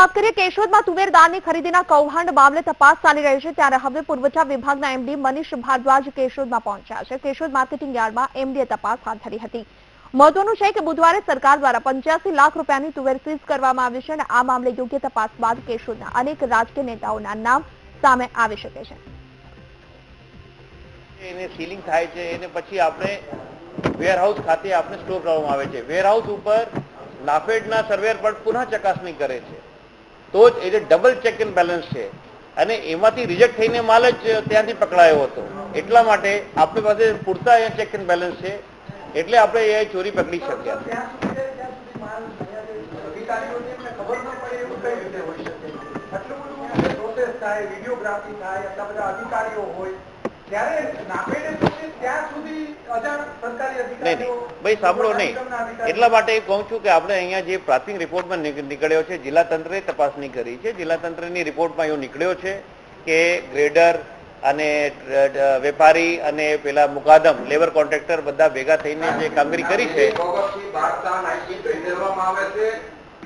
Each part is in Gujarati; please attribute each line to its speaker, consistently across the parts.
Speaker 1: વાત કરીએ, કેશોદમાં તુવેરદાળની ખરીદીના કૌભાંડ મામલે તપાસ ચાલી રહી છે. ત્યારે હવે પુરવઠા વિભાગના એમડી મનીષ ભારદ્વાજ કેશોદમાં પહોંચ્યા છે. કેશોદ માર્કેટિંગ યાર્ડમાં એમડીએ તપાસ હાથ ધરી હતી. મહત્વનું છે કે બુધવારે સરકાર દ્વારા પંચ્યાસી લાખ રૂપિયાની તુવેર સીઝ કરવામાં આવી છે અને આ મામલે યોગ્ય તપાસ બાદ કેશોદના અનેક રાજકીય નેતાઓના નામ સામે આવી શકે છે.
Speaker 2: એને સીલિંગ થાય છે, એને પછી આપણે વેરહાઉસ ખાતે આપણે સ્ટોર કરવામાં આવે છે. વેરહાઉસ ઉપર લાફેડના સર્વેર પણ પુનઃ ચકાસણી કરે છે. તો જ એ ડબલ ચેક એન્ડ બેલેન્સ છે. અને એમાંથી રિજેક્ટ થઈને માલ જ ત્યાંથી પકડાયો હતો. એટલા માટે આપણી પાસે પૂરતા અહીંયા ચેક એન્ડ બેલેન્સ છે. એટલે આપણે એ ચોરી પકડી શક્યા.
Speaker 3: થાય અધિકારીઓ હોય.
Speaker 2: ભાઈ સાંભળો નહીં. એટલા માટે કહું છું કે આપણે અહીંયા જે પ્રાથમિક રિપોર્ટમાં નીકળ્યો છે જિલ્લા તંત્રે તપાસણી કરી છે. જિલ્લા તંત્રની રિપોર્ટમાં એવું નીકળ્યો છે કે ગ્રેડર અને વેપારી અને પેલા મુકાદમ લેબર કોન્ટ્રાક્ટર બધા ભેગા થઈને જે કામગીરી કરી છે.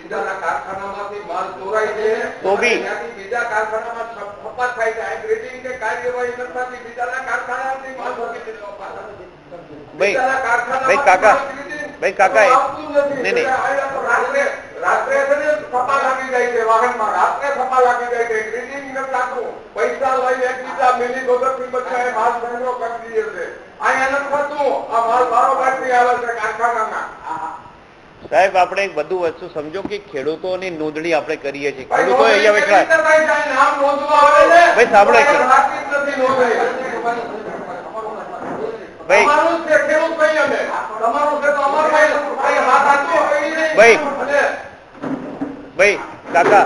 Speaker 4: બીજાના કારખાનામાંથી માલ ચોરાય છે
Speaker 2: તો બી-
Speaker 4: બીજા કારખાનામાં છપ- થાય છે. ગ્રેડિંગ કે કાર્યવાહી કરતાથી બીજાના કારખાનામાંથી માલ
Speaker 2: ભાઈ ભાઈ કાકા ભાઈ કાકા. નહીં, નહીં.
Speaker 4: રાત્રે ને છપા લાગી જાય છે વાહનમાં. રાત્રે છપા લાગી જાય છે. ગ્રીડિંગ નથી રાખવું પૈસા લઈ એકબીજા મિલી ભગતની બચ્ચાએ માલ સંગ્રહ કરી દઈએ છે. અહીંયા નથી થતું આ માલ બારોબારથી આવે છે કારખાનાના
Speaker 2: સાહેબ આપણે એક બધું વસ્તુ સમજો કે ખેડૂતોની નોંધણી આપણે કરીએ છીએ. ખેડૂતો અહીંયા બેઠા. ભાઈ, સાંભળો
Speaker 4: છે, ભાઈ ભાઈ. ભાઈ,
Speaker 2: કાકા.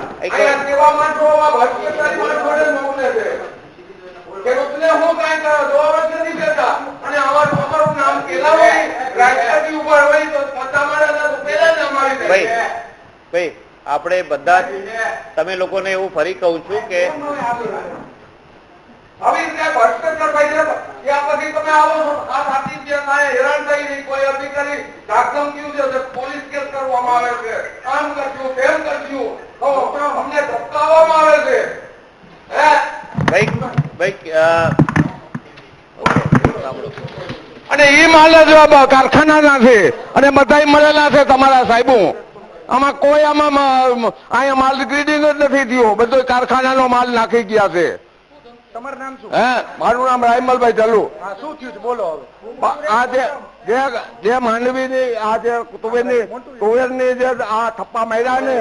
Speaker 4: ખેડૂતને હું કાંઈ કરો, જવાબ નથી દેતા. અને અમારું અમારું નામ પેલા હોય, રાજકારણી ઉપર હોય તો પત્તા મારે તો પેલા જ અમારી દે.
Speaker 2: ભાઈ ભાઈ આપણે બધા તમે લોકોને એવું ફરી કહું છું કે
Speaker 4: આવી રીતે ભ્રષ્ટાચાર ભાઈ ત્યાં પછી તમે આવો. આ સાચી છે, કાંઈ હેરાન થઈ નહીં, કોઈ અધિકારી દે છે, પોલીસ કેસ કરવામાં આવે છે, આમ કરજો તેમ કરશું, તો અમને ધમકાવવામાં આવે છે. હે?
Speaker 2: ભાઈ
Speaker 3: અને એ માલ જ કારખાનાના છે. અને બધા મળેલા છે તમારા સાહેબો. આમાં કોઈ આમાં અહીંયા માલ ગ્રીડિંગ જ નથી થયો. બધો કારખાનાનો માલ નાખી ગયા છે.
Speaker 5: તમારું નામ શું?
Speaker 3: હે? મારું નામ રાયમલભાઈ ચાલુ
Speaker 5: શું થયું છે? બોલો
Speaker 3: આ જે જે જે માંડવીની આ જે તુવેરની તુવેરની જે આ થપ્પા માર્યા ને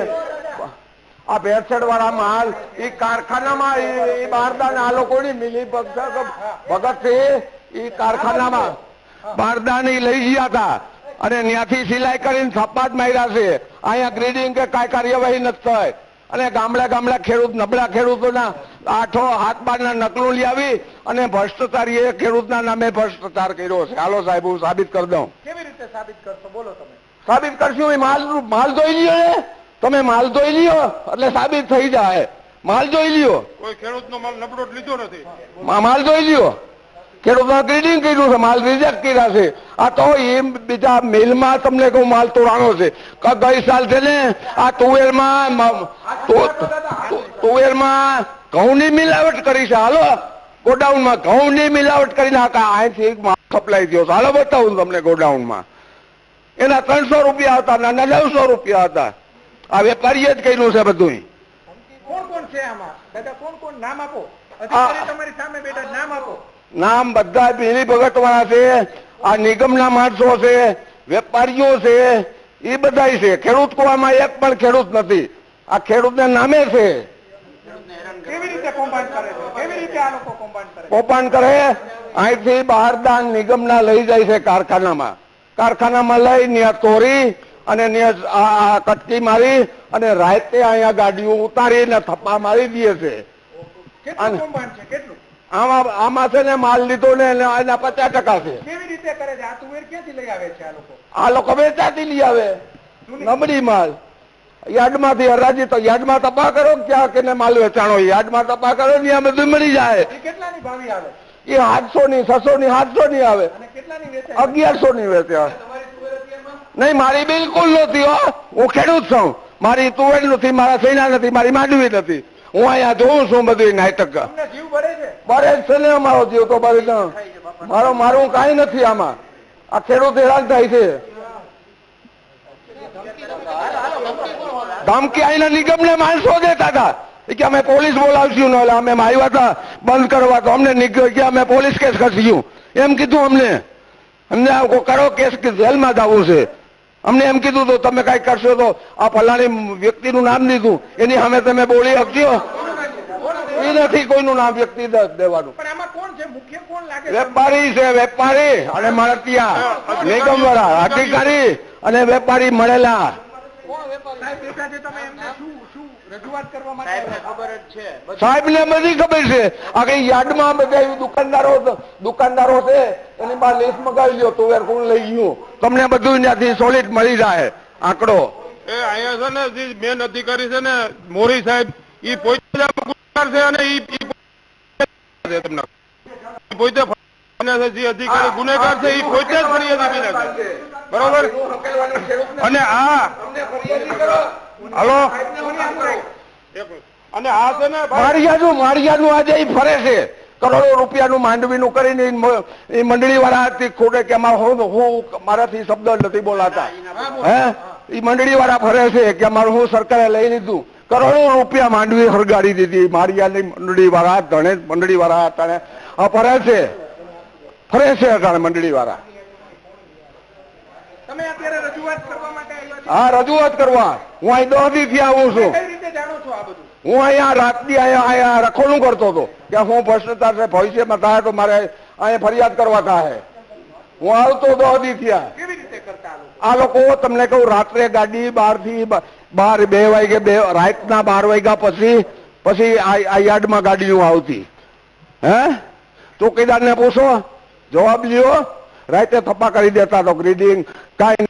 Speaker 3: આ ભેરસેડ વાળા માલ એ કારખાનામાં એ ઈ બારદાન આ લોકોની મિલી ભગત ભગત છે એ કારખાનામાં. બારદાન લઈ ગયા હતા અને ત્યાંથી સિલાઈ કરીને થપ્પા માર્યા છે. અહીંયા ગ્રીડિંગ કે કાંઈ કાર્યવાહી નથી થાય અને ગામડે ગામડે ખેડૂત નબળા ખેડૂતોના આઠો હાથ બારના નકલું લઈ આવી અને ભ્રષ્ટાચારીએ ખેડૂતના નામે ભ્રષ્ટાચાર કર્યો છે. હાલો સાહેબ હું સાબિત કરી દઉં.
Speaker 5: કેવી રીતે સાબિત કરશો? બોલો તમે.
Speaker 3: સાબિત કરશું? એ માલ માલ ધોઈ લ્યો ને તમે માલ ધોઈ લ્યો એટલે સાબિત થઈ જાય. માલ જોઈ લ્યો.
Speaker 5: કોઈ ખેડૂતનો માલ નબળો લીધો નથી.
Speaker 3: માલ જોઈ લ્યો. ખેડૂતો ગ્રીડિંગ કર્યું છે માલ રિજેક્ટ કર્યા છે. આ તો એમ બીજા મિલમાં તમને કહું માલ તોડાણો છે. ગઈ સાલ છે ને આ તુવેરમાં તુવેરમાં ઘઉંની મિલાવટ કરી છે. હાલો ગોડાઉનમાં ઘઉંની મિલાવટ કરીને આ અહીંથી એક માલ સપ્લાય થયો છે. હાલો બતાવું તમને ગોડાઉનમાં. એના ત્રણસો રૂપિયા હતા નાના નવસો રૂપિયા હતા. આ વેપારીએ જ કર્યું છે બધું
Speaker 5: કોણ કોણ છે આમાં? દાદા કોણ કોણ નામ આપો? તમારી સામે બેટા નામ આપો.
Speaker 3: નામ બધા મિલી ભગત વાળા છે આ નિગમના માણસો છે વેપારીઓ છે એ બધા છે. ખેડૂત કોવામાં એક પણ ખેડૂત નથી. આ ખેડૂતને નામે છે.
Speaker 5: કૌભાંડ કરે
Speaker 3: અહીંથી બહાર દાન નિગમના લઈ જાય છે કારખાનામાં. કારખાનામાં લઈ ત્યાં તોરી અને કટકી મારી અને રાતે અહીંયા ગાડીઓ ઉતારીને થપ્પા મારી દે છે?
Speaker 5: કેટલું?
Speaker 3: આમાં આમાં છે ને માલ લીધો ને એના પચાસ ટકા છે.
Speaker 5: કેવી રીતે કરે છે? આ તુવેર ક્યાંથી લઈ આવે છે આ લોકો?
Speaker 3: આ લોકો વેચાતી લઈ આવે. નબળી માલ. યાર્ડમાંથી હરાજી તો યાર્ડમાં તપા કરો કે ક્યાં માલ વેચાણો યાર્ડમાં તપા કરો ને અમે મળી જાય.
Speaker 5: એ કેટલાની ભાવી આવે?
Speaker 3: એ સાતસો ની છસો ની સાતસો ની આવે અગિયારસો ની વેચે નહીં મારી બિલકુલ નથી હો. હું ખેડૂત છું. મારી તુવેર નથી મારા સૈના નથી મારી માંડવી નથી. હું અહીંયા જોઉં છું બધી નાટક. બરે છે? ને અમારો જીવ તો બરે મારો મારું કઈ નથી આમાં. આ ખેડૂત હેરાન થાય છે. ધમકી અહીંના નિગમને માણસો દેતા હતા. કે અમે પોલીસ બોલાવશું ને અમે આવ્યા હતા બંધ કરવા તો અમને નિગ- કે અમે પોલીસ કેસ કરશું એમ કીધું અમને. અમને કરો કેસ કે જેલમાં જવું છે. અમને એમ કીધું તો તમે કઈ કરશો તો આ ફલાણી વ્યક્તિનું નામ દીધું એની સામે તમે બોલી શકશો એ નથી કોઈનું નામ વ્યક્તિ દેવાનું. વેપારી છે વેપારી અને મળતિયા નિગમ વાળા અધિકારી અને વેપારી મળેલા.
Speaker 5: સાહેબ
Speaker 3: ને બધી ખબર છે. યાર્ડમાં બધા દુકાનદારો દુકાનદારો છે? એની બહાર મગાવી લ્યો તુવેર કોણ લઈ ગયું. તમને બધું ત્યાંથી સોલિડ મળી જાય. આંકડો.
Speaker 6: એ અહીંયા છે ને મેન અધિકારી છે ને મોરી સાહેબ ઈ પોતે છે અને પોતે તમને પોતે જે અધિકારી ગુનેગાર છે ઈ પોતે જ ફરિયાદી બન્યા છે બરોબર અને આ હાલો અને આ છે ને ભાઈ
Speaker 3: માળિયાનું માળિયાનું આજે ઈ ફરે છે કરોડો રૂપિયાનું માંડવીનું કરીને મંડળી વાળા હતી ખોટે કે હું હું મારાથી શબ્દ નથી બોલાતા હે ઈ મંડળી વાળા ફરે છે કે મારું હું સરકારે લઈ લીધું કરોડો રૂપિયા માંડવી હરગાડી દીધી માળિયાની મંડળી વાળા ધણે મંડળી વાળા અટાણે ફરે છે ફરે છે અટાણે મંડળી વાળા હા રજૂઆત કરવા. હું અહીં દોહદી થી આવું છું. હું અહીંયા રાતની અહીંયા અહીંયા રખોડું કરતો હતો. કે હું ભ્રષ્ટાચાર છે ભવિષ્યમાં થાય તો મારે અહીંયા ફરિયાદ કરવા થાય. હું આવતો દોહદી થયા
Speaker 5: આ લોકો?
Speaker 3: તમને કહું રાત્રે ગાડી બારથી બાર બે વાગે બે રાતના બાર વાગ્યા પછી પછી આ આ યાર્ડમાં ગાડીઓ આવતી. હે? ચોકીદારને પૂછો જવાબ લ્યો. રાતે થપ્પા કરી દેતા તો ગ્રીડિંગ કાંઈ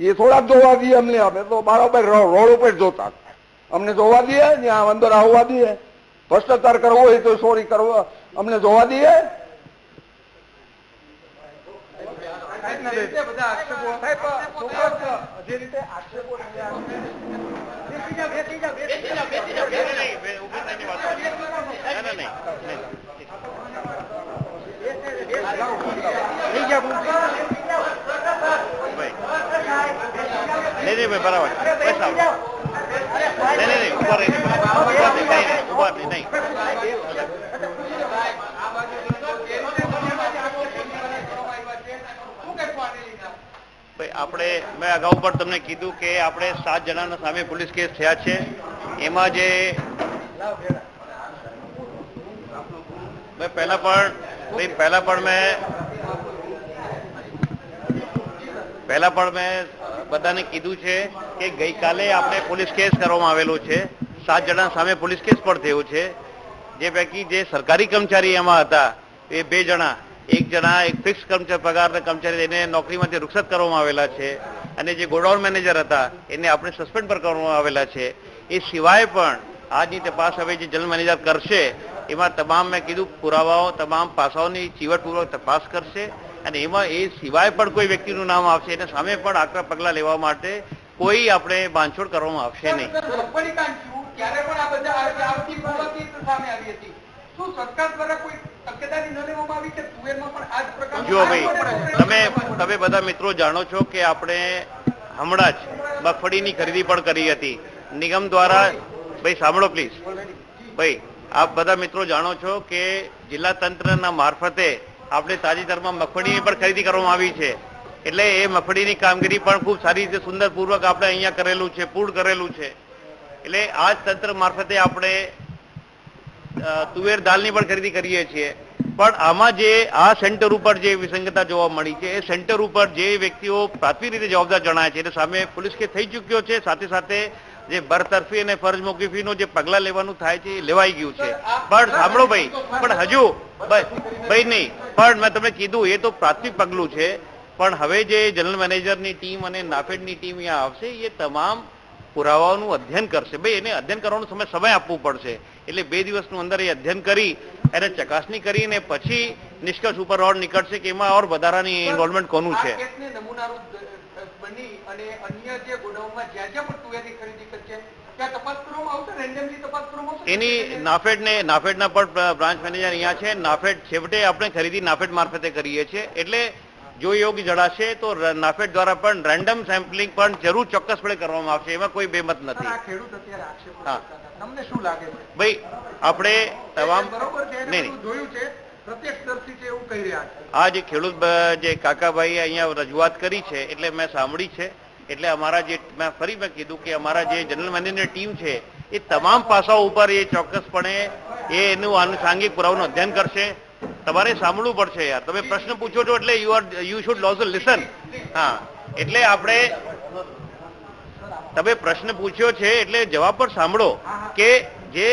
Speaker 3: એ થોડા જોવા દઈએ અમને. અમે તો બરાબર રોડ ઉપર જોતા. અમને જોવા દઈએ ત્યાં અંદર આવવા દઈએ. ભ્રષ્ટાચાર કરવો હોય તો સોરી કરવો. અમને જોવા દઈએ.
Speaker 5: જે રીતે આક્ષેપો
Speaker 2: નહીં નહીં. ભાઈ. બરાબર નહીં નહીં નહીં ઊભા રહી ઊભા નહીં નહીં ઊભા નહીં. આપણે, મેં અગાઉ પણ તમને કીધું કે આપણે સાત જણાના સામે પોલીસ કેસ થયા છે. એમાં જે મેં પહેલા પણ પહેલા પણ મેં પહેલા પણ મેં બધાને કીધું છે કે ગઈકાલે આપણે પોલીસ કેસ કરવામાં આવેલો છે. સાત જણા સામે પોલીસ કેસ પણ થયો છે. જે પૈકી જે સરકારી કર્મચારી એમાં હતા, એ બે જણા એક જણા એક ફિક્સ કર્મચારી પગારના કર્મચારી એને નોકરીમાંથી રૂખસત કરવામાં આવેલા છે અને જે ગોડાઉન મેનેજર હતા, એને આપણે સસ્પેન્ડ પર કરવામાં આવેલા છે. એ સિવાય પણ આજની તપાસ હવે જે જનરલ મેનેજર કરશે, એમાં તમામ મેં કીધું પુરાવાઓ, તમામ પાસાઓની ચીવટપૂર્વક તપાસ કરશે અને એમાં એ સિવાય પણ કોઈ વ્યક્તિનું નામ આવશે, એના સામે પણ આકરા પગલાં લેવા માટે કોઈ આપણે બાંધછોડ કરવામાં આવશે નહીં.
Speaker 5: પણ શું સરકાર દ્વારા કોઈ જ
Speaker 2: ભાઈ તમે તમે બધા મિત્રો જાણો છો કે આપણે હમણાં જ મગફળીની ખરીદી પણ કરી હતી. નિગમ દ્વારા ભાઈ સાંભળો પ્લીઝ. ભાઈ આપ બધા મિત્રો જાણો છો કે જિલ્લા તંત્રના મારફતે આપણે તાજેતરમાં મગફળીની પણ ખરીદી કરવામાં આવી છે. એટલે એ મગફળીની કામગીરી પણ ખૂબ સારી રીતે સુંદરપૂર્વક આપણે અહીંયા કરેલું છે પૂર્ણ કરેલું છે. એટલે આ જ તંત્ર મારફતે આપણે તુવેર દાલની પણ ખરીદી કરીએ છીએ. પણ આમાં જે આ સેન્ટર ઉપર જે વિસંગતતા જોવા મળી છે એ સેન્ટર ઉપર જે વ્યક્તિઓ પ્રાથમિક રીતે જવાબદાર જણાય છે એટલે સામે પોલીસ કે થઈ ચૂક્યો છે સાથે સાથે જે બરતરફી અને ફરજ મોકીફીનું જે પગલા લેવાનું થાય છે એ લેવાઈ ગયું છે. પણ સાંભળો ભાઈ પણ હજુ ભાઈ ભાઈ નહીં પણ મેં તમને કીધું એ તો પ્રાથમિક પગલું છે. પણ હવે જે જનરલ મેનેજરની ટીમ અને નાફેડની ટીમ અહીંયા આવશે એ તમામ પુરાવાઓનું અધ્યયન કરશે. ભાઈ એને અધ્યયન કરવાનો સમય સમય આપવું પડશે. એટલે બે દિવસનું અંદર એ અધ્યયન કરી એને ચકાસણી કરીને પછી નિષ્કર્ષ ઉપર ઓર નીકળશે કે એમાં ઓર વધારાની ઇન્વોલ્વમેન્ટ કોનું છે. એની નાફેડને નાફેડના પણ બ્રાન્ચ મેનેજર અહીંયા છે. નાફેડ છેવટે આપણે ખરીદી નાફેડ મારફતે કરીએ છીએ. એટલે જો યોગ જણાશે તો નાફેડ દ્વારા પણ રેન્ડમ સેમ્પલિંગ પણ જરૂર ચોક્કસપણે કરવામાં આવશે એમાં કોઈ બેમત નથી. હા.
Speaker 5: તમને શું લાગે છે?
Speaker 2: ભાઈ આપણે તમામ
Speaker 5: બરોબર છે
Speaker 2: નહીં
Speaker 5: જોયું છે
Speaker 2: આ જે ખેડૂત જે કાકાભાઈએ અહીંયા રજૂઆત કરી છે એટલે મેં સાંભળી છે એટલે અમારા જે મેં ફરી મેં કીધું કે અમારા જે જનરલ મેનેજર ટીમ છે એ તમામ પાસાઓ ઉપર એ ચોક્કસપણે એનું આનુષાંગિક પુરાવાનું અધ્યયન કરશે. તમારે સાંભળવું પડશે યાર. તમે પ્રશ્ન પૂછો છો એટલે you are you should lose listen હા. એટલે આપણે, તમે પ્રશ્ન પૂછ્યો છે એટલે જવાબ પર સાંભળો કે જે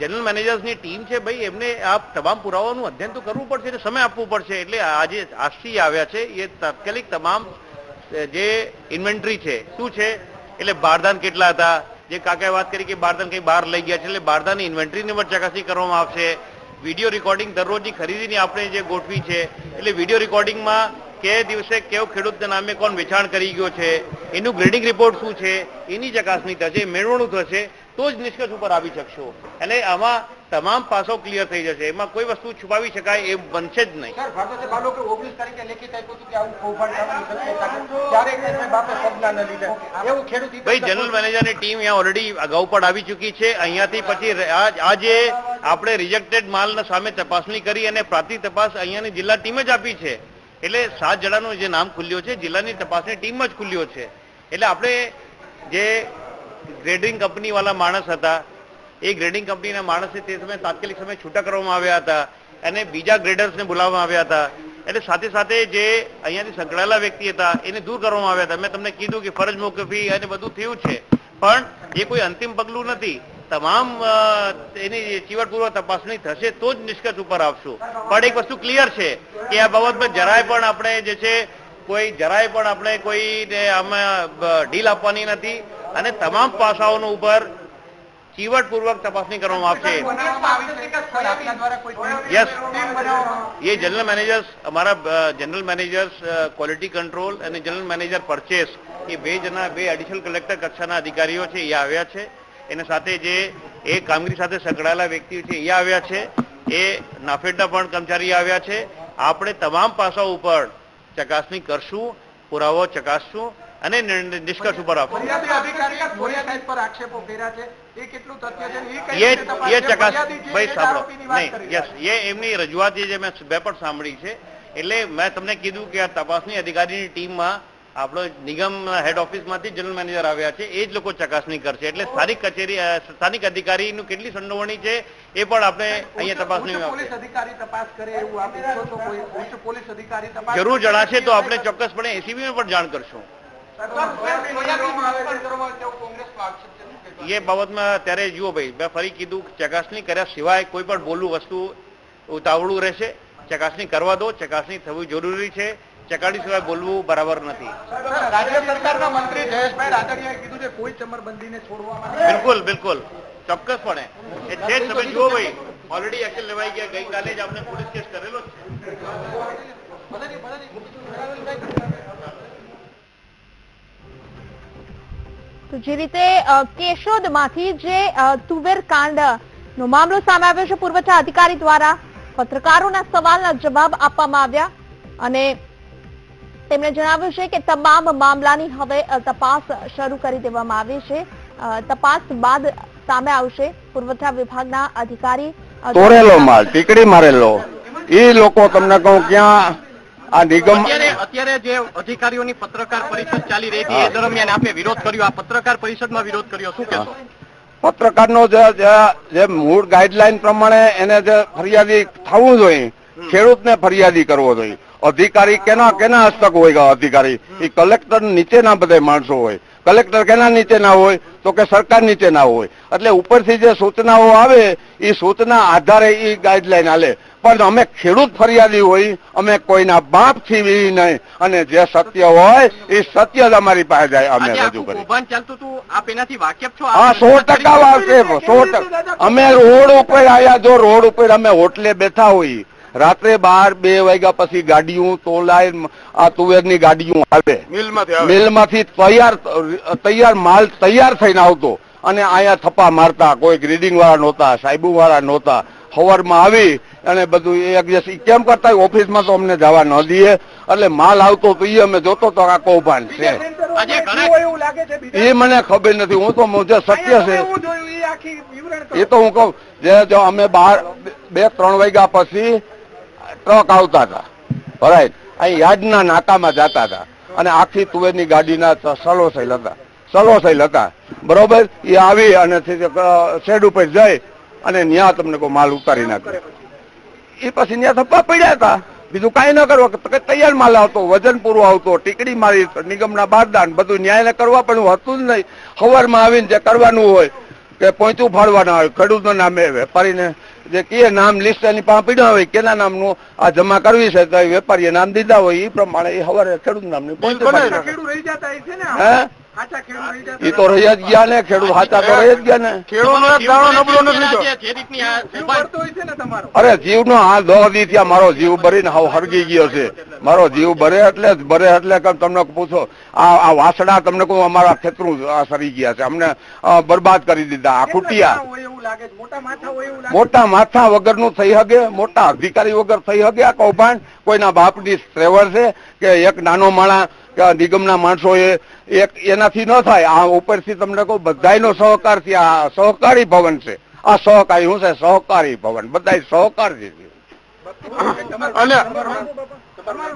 Speaker 2: જનરલ મેનેજર્સની ટીમ છે ભાઈ, એમને આ તમામ પુરાવાનું અધ્યયન તો કરવું પડશે એટલે સમય આપવું પડશે. એટલે આજે આજથી આવ્યા છે, એ તાત્કાલિક તમામ જે ઇન્વેન્ટરી છે, શું છે? એટલે બારદાન કેટલા હતા? જે કાકાએ વાત કરી કે બારદાન કઈ બહાર લઈ ગયા છે, એટલે બારદાનની ઇન્વેન્ટરીની પણ ચકાસણી કરવામાં આવશે. વીડિયો રેકોર્ડિંગ દરરોજની ખરીદીની આપણે જે ગોઠવી છે, એટલે વીડિયો રેકોર્ડિંગમાં કે દિવસે કેવો ખેડૂતના નામે કોણ વેચાણ કરી ગયો છે, એનું ગ્રેડિંગ રિપોર્ટ શું છે, એની ચકાસણી થશે, મેળવણું થશે, તો જ નિષ્કર્ષ ઉપર આવી શકશો. એટલે આમાં તમામ પાસો ક્લિયર થઈ જશે. એમાં કોઈ વસ્તુ છુપાવી શકાય એ બનશે જ નહીં.
Speaker 5: સર ભાગવતે બાલો કે ઓગણીસ તારીખે લેખિત આપ્યું હતું કે આવું કૌભાંડ
Speaker 2: ભાઈ જનરલ મેનેજરની ટીમ અહીંયા ઓલરેડી અગાઉ પણ આવી ચૂકી છે. અહીંયાથી પછી આજે આપણે રિજેક્ટેડ માલના સામે તપાસણી કરી અને પ્રાથમિક તપાસ અહીંયાની જિલ્લા ટીમે જ આપી છે. એટલે સાત જણાનું જે નામ ખુલ્યો છે જિલ્લાની તપાસની ટીમ જ ખુલ્યો છે. એટલે આપણે જે ગ્રેડિંગ કંપનીવાળા માણસ હતા એ ગ્રેડિંગ કંપનીના માણસે તે સમયે તાત્કાલિક સમયે છૂટા કરવામાં આવ્યા હતા. અને બીજા ગ્રેડર્સને બોલાવવામાં આવ્યા હતા. એટલે સાથે સાથે જે અહીંયાથી સંકળાયેલા વ્યક્તિ હતા, એને દૂર કરવામાં આવ્યા હતા. મેં તમને કીધું કે ફરજ મોકફી અને બધું થયું છે. પણ એ કોઈ અંતિમ પગલું નથી. તમામ એની ચીવટપૂર્વક તપાસણી થશે તો જ નિષ્કર્ષ ઉપર આવશું. પણ એક વસ્તુ ક્લિયર છે કે આ બાબતમાં જરાય પણ આપણે જે છે, કોઈ જરાય પણ આપણે કોઈ આમાં ડીલ આપવાની નથી. અને તમામ પાસાઓનો ઉપર ચીવટપૂર્વક તપાસણી કરવામાં આવશે. યસ એ જનરલ મેનેજર્સ અમારા જનરલ મેનેજર્સ ક્વોલિટી કંટ્રોલ અને જનરલ મેનેજર પરચેસ એ બે જણા બે એડિશનલ કલેક્ટર કક્ષાના અધિકારીઓ છે એ આવ્યા છે. એના સાથે જે એ કામગીરી સાથે સંકળાયેલા વ્યક્તિઓ છે એ આવ્યા છે. એ નાફેડના પણ કર્મચારી આવ્યા છે. આપણે તમામ પાસાઓ ઉપર ચકાસણી કરશું પુરાવો ચકાસશું અને નિષ્કર્ષ ઉપર આપશું.
Speaker 5: પર આક્ષેપો કર્યા છે? એ કેટલું તથ્ય છે એ
Speaker 2: એ
Speaker 5: રીતે તપાસ
Speaker 2: એ
Speaker 5: છે?
Speaker 2: ચકાસ ભાઈ સાંભળો. નહીં યસ એ એમની રજૂઆત જે મેં બે પણ સાંભળી છે એટલે મેં તમને કીધું કે આ તપાસની અધિકારીની ટીમમાં આપણો નિગમ હેડ ઓફિસમાંથી જનરલ મેનેજર આવ્યા છે એ જ લોકો ચકાસણી કરશે. એટલે સ્થાનિક કચેરી સ્થાનિક અધિકારીનું કેટલી સંડોવણી છે એ પણ આપણે અહીંયા તપાસણી
Speaker 5: પોલીસ અધિકારી તપાસ કરે એવું આપ ઈચ્છો કોઈ પોલીસ અધિકારી તપાસ
Speaker 2: જરૂર જણાશે તો આપણે ચોક્કસપણે એસીબી ને પણ જાણ કરશું. એ બાબતમાં અત્યારે જુઓ ભાઈ મેં ફરી કીધું ચકાસણી કર્યા સિવાય કોઈ પણ બોલવું વસ્તુ ઉતાવળું રહેશે ચકાસણી કરવા દો ચકાસણી થવી જરૂરી છે ચકાડી સિવાય બોલવું બરાબર નથી
Speaker 5: રાજ્ય સરકારના મંત્રી જયેશભાઈ રાદડિયાએ કીધું છે કોઈ ચમરબંધીને છોડવામાં
Speaker 2: બિલકુલ બિલકુલ. ચોક્કસપણે. એ છે તમે જુઓ ભાઈ ઓલરેડી એક્શન લેવાઈ ગયા. ગઈકાલે જ આપણે પોલીસ કેસ કરેલો છે.
Speaker 1: તો જે રીતે કેશોદમાંથી જે તુવેર કાંડ નો મામલો સામે આવ્યો છે પુરવઠા અધિકારી દ્વારા પત્રકારોના સવાલના જવાબ આપવામાં આવ્યા અને તેમણે જણાવ્યું છે કે તમામ મામલાની હવે તપાસ શરૂ કરી દેવામાં આવી છે. તપાસ બાદ સામે આવશે પુરવઠા વિભાગના અધિકારી.
Speaker 3: તોરેલો માલ ટીકડી મારેલો. એ લોકો તમને કહું ક્યાં આ નિગમ
Speaker 7: અત્યારે જે અધિકારીઓની પત્રકાર પરિષદ ચાલી રહી હતી એ દરમિયાન આપે વિરોધ કર્યો. આ પત્રકાર પરિષદમાં વિરોધ કર્યો. શું કહેશો?
Speaker 3: પત્રકારનો જે મૂળ ગાઈડલાઈન પ્રમાણે એને જે ફરિયાદી થવું જોઈએ ખેડૂતને ફરિયાદી કરવો જોઈએ. અધિકારી કેના કેના હસ્તક હોય અધિકારી? એ કલેક્ટર નીચેના બધા માણસો હોય. કલેક્ટર કેના નીચે ના હોય? તો કે સરકાર નીચે ના હોય. એટલે ઉપરથી જે સૂચનાઓ આવે એ સૂચના આધારે એ ગાઈડલાઈન હાલે. પણ અમે ખેડૂત ફરિયાદી હોય અમે કોઈના બાપથી નહીં. અને જે સત્ય હોય એ સત્ય જ અમારી પાસે જાય અમે રજૂ કરી હા સો ટકા વાવશે સો ટકા. અમે રોડ ઉપર આવ્યા જો રોડ ઉપર અમે હોટલે બેઠા હોઈ રાત્રે બાર બે વાગ્યા પછી ગાડીઓ તોલાય આ તુવેરની ગાડીઓ આવે.
Speaker 6: મિલમાંથી
Speaker 3: તૈયાર તૈયાર માલ તૈયાર થઈને આવતો. અને અહીંયા થપ્પા મારતા કોઈ ગ્રીડિંગ વાળા નહોતા સાહેબુ વાળા નહોતા. સવારમાં આવી અને બધું એ એક કેમ કરતા ઓફિસમાં તો અમને જવા ન દઈએ. એટલે માલ આવતો તો એ અમે જોતો તો આ કૌભાંડ છે. એ મને ખબર નથી. હું તો મુજબ સત્ય છે.
Speaker 5: એ આખી વિવરણ કરો.
Speaker 3: એ તો હું કઉ જે જો અમે બાર બે ત્રણ વાગ્યા પછી ટ્રક આવતા હતા. રાઈટ અહીં યાદના નાકામાં જતા હતા. અને આખી તુવેરની ગાડીના સલો થયેલ હતા. સલો થયેલ હતા. બરોબર? એ આવી અને શેડ ઉપર જઈ અને ન્યા તમને કોઈ માલ ઉતારી નાખે એ પછી ત્યાં થપ્પા પડ્યા હતા. બીજું કાંઈ ન કરવા તૈયાર માલ આવતો, વજન પૂરું આવતો, ટીકડી મારી, નિગમના બારદાન, બધું ન્યાયને કરવા પણ હતું જ નહીં. સવારમાં આવીને જે કરવાનું હોય, કે પોઈતું ફાડવાના હોય, ખેડૂતના નામે વેપારીને જે કે નામ લિસ્ટ એની પાસે પીડ્યા હોય કેના નામનું આ જમા કરવી છે તો વેપારીએ નામ દીધા હોય એ પ્રમાણે એ હવારે ખેડૂત નામની એ તો રહી જ ગયા ને ખેડૂત સાચા તો રહી જ ગયા ને.
Speaker 6: ખેડૂતનો એક દાણો નબળો નથી થયો.
Speaker 7: જે જે રીતની આ
Speaker 5: જીવ
Speaker 7: નો
Speaker 5: બળતો હોય છે ને તમારો.
Speaker 3: અરે જીવનો આ દો દી ત્યાં મારો જીવ ભરીને હાવ હરગી ગયો છે. મારો જીવ ભરે એટલે ભરે એટલે તમને પૂછો આ આ વાસડા તમને કહું અમારા ખેતરું આ સરી ગયા છે. અમને બરબાદ કરી દીધા આ ખૂટિયા.
Speaker 5: જણા હોય એવું લાગે છે? મોટા માથા હોય એવું લાગે
Speaker 3: મોટા માથા વગરનું થઈ હગે મોટા અધિકારી વગર થઈ હગે આ કૌભાંડ. કોઈના બાપની સેવર છે કે એક નાનો માણા કે નિગમના માણસો એ એક એનાથી ન થાય. આ ઉપરથી તમને કહું બધાનો સહકાર છે આ સહકારી ભવન છે. આ સહકારી શું છે? સહકારી ભવન. બધા સહકાર છે.
Speaker 6: અને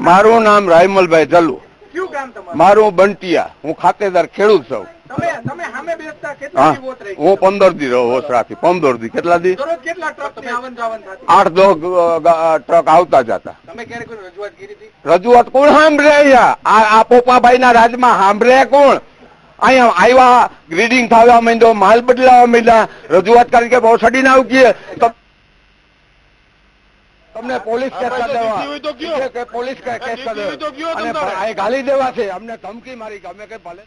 Speaker 3: મારું નામ રાયમલભાઈ જલ્લુ
Speaker 5: કયું ગામ તમારું?
Speaker 3: મારું બંટિયા. હું ખાતેદાર ખેડૂત છું.
Speaker 5: તમે તમે સામે બેસતા કેટલા
Speaker 3: હા.
Speaker 5: દિવસ
Speaker 3: હું પંદર દી રહું ઓસરાથી દી. કેટલા દી?
Speaker 5: દરરોજ કેટલા ટ્રકની આવન જાવન થતી?
Speaker 3: આઠ દસ ગ- ગ- ટ્રક આવતા જતા.
Speaker 5: તમે ક્યારે કોઈ રજૂઆત કરી હતી?
Speaker 3: રજૂઆત કોણ સાંભળે અહીંયા? આ આ પોપાભાઈ ના રાજમાં સાંભળે કોણ? અહીંયા આવ્યા ગ્રીડિંગ થવા માંડ્યો માલ બદલાવા માંડ્યા. રજૂઆત કરી કે બહુ સડીને આવું કીએ તો તમને પોલીસ કેસ કરી દેવા? કે- પોલીસ કે- કેસ કરી દેવા અને ગાલી દેવા છે. અમને ધમકી મારી કે અમે કે ભલે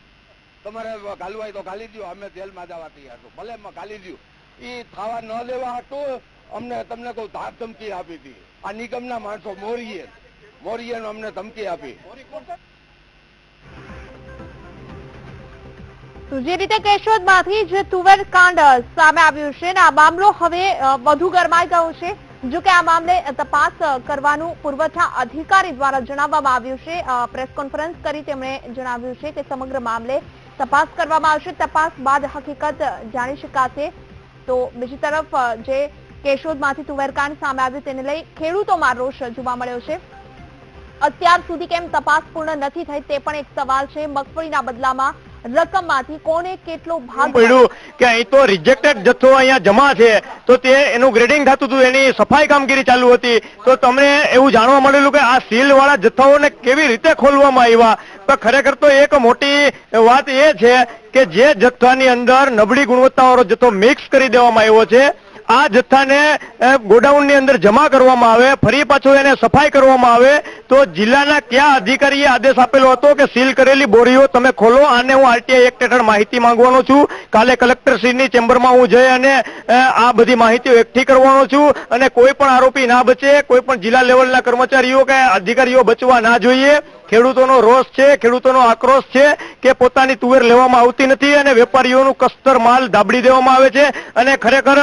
Speaker 3: તમારે ગાલવું હોય તો ગાલી દો અમે જેલમાં જવા તૈયાર છું. ભલે ગાલી દો એ થવા ન દેવા હતું અમને તમને કહું ધાર ધમકી આપી હતી. આ નિગમના માણસો મોરીએ. મોરીએ અમને ધમકી આપી.
Speaker 1: તો જે રીતે કેશોદમાંથી જે તુવેર કાંડ સામે આવ્યું છે ને આ મામલો હવે વધુ ગરમાઈ ગયો છે. જો કે આ મામલે તપાસ કરવાનું પુરવઠા અધિકારી દ્વારા જણાવવામાં આવ્યું છે. પ્રેસ કોન્ફરન્સ કરી તેમણે જણાવ્યું છે કે સમગ્ર મામલે તપાસ કરવામાં આવશે. તપાસ બાદ હકીકત જાણી શકાશે. તો બીજી તરફ જે કેશોદમાંથી તુવેરકાંડ સામે આવ્યું તેને લઈ ખેડૂતોમાં રોષ જોવા મળ્યો છે. અત્યાર સુધી કેમ તપાસ પૂર્ણ નથી થઈ તે પણ એક સવાલ છે. મગફળીના બદલામાં રકમમાંથી કોને કેટલો ભાગ
Speaker 7: પડ્યું? કે અહીં તો રિજેક્ટેડ જથ્થો અહીંયા જમા છે. તો તે એનું ગ્રેડિંગ થતું હતું, એની સફાઈ કામગીરી ચાલુ હતી. તો તમને એવું જાણવા મળેલું કે આ સીલ વાળા જથ્થાઓને કેવી રીતે ખોલવામાં આવ્યા? તો ખરેખર તો એક મોટી વાત એ છે કે જે જથ્થાની અંદર નબળી ગુણવત્તાવાળો જથ્થો મિક્સ કરી દેવામાં આવ્યો છે. આ જથ્થાને ગોડાઉનની અંદર જમા કરવામાં આવે, ફરી પાછો એને સફાઈ કરવામાં આવે, તો જિલ્લાના કયા અધિકારીએ આદેશ આપેલો હતો કે સીલ કરેલી બોરીઓ તમે ખોલો? અને હું આરટીઆઈ એક્ટ હેઠળ માહિતી માંગવાનો છું. કાલે કલેક્ટરશ્રીની ચેમ્બરમાં હું જઈ અને આ બધી માહિતીઓ એકઠી કરવાનો છું. અને કોઈ પણ આરોપી ના બચે, કોઈ પણ જિલ્લા લેવલના કર્મચારીઓ કે અધિકારીઓ બચવા ના જોઈએ. ખેડૂતોનો રોષ છે, ખેડૂતોનો આક્રોશ છે કે પોતાની તુવેર લેવામાં આવતી નથી અને વેપારીઓનું કસ્તર માલ દાબડી દેવામાં આવે છે અને ખરેખર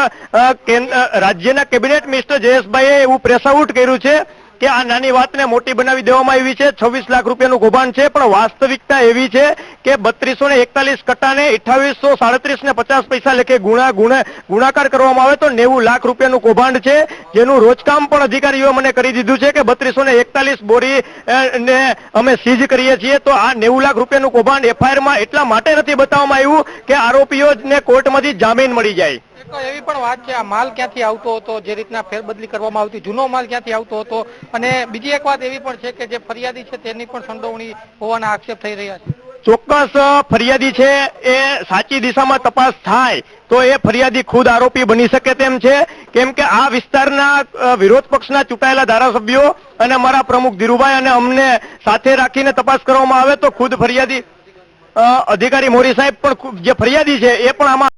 Speaker 7: રાજ્યના કેબિનેટ મિનિસ્ટર જયેશભાઈએ એવું પ્રેસ આઉટ કર્યું છે કે આ નાની વાતને મોટી બનાવી દેવામાં આવી છે. છવ્વીસ લાખ રૂપિયાનું કૌભાંડ છે, પણ વાસ્તવિકતા એવી છે કે બત્રીસો ને એકતાલીસ કટાને અઠાવીસો સાડત્રીસ ને પચાસ પૈસા લેખે ગુણા ગુણે ગુણાકાર કરવામાં આવે તો નેવું લાખ રૂપિયાનું કૌભાંડ છે. જેનું રોજકામ પણ અધિકારીઓ મને કરી દીધું છે કે બત્રીસો ને એકતાલીસ બોરી ને અમે સીઝ કરીએ છીએ તો આ નેવું લાખ રૂપિયાનું કૌભાંડ એફઆઈઆરમાં એટલા માટે નથી બતાવવામાં આવ્યું કે આરોપીઓને કોર્ટમાંથી જામીન મળી જાય.
Speaker 8: એવી પણ વાત છે, આ માલ ક્યાંથી આવતો હતો, જે રીતના ફેરબદલી કરવામાં આવતી, જૂનો માલ ક્યાંથી આવતો હતો? અને બીજી એક વાત એવી પણ છે કે જે ફરિયાદી છે તેની પણ સંડોવણી હોવાના આક્ષેપ થઈ રહ્યા છે.
Speaker 7: ચોક્કસ ફરિયાદી છે, એ સાચી દિશામાં તપાસ થાય, તો એ ફરિયાદી ખુદ આરોપી બની શકે તેમ છે. કેમ કે આ વિસ્તારના વિરોધ પક્ષના ચૂંટાયેલા ધારાસભ્યો અને અમારા પ્રમુખ ધીરુભાઈ અને અમને સાથે રાખીને તપાસ કરવામાં આવે તો ખુદ ફરિયાદી અધિકારી મોરી સાહેબ પણ જે ફરિયાદી છે, એ પણ આમાં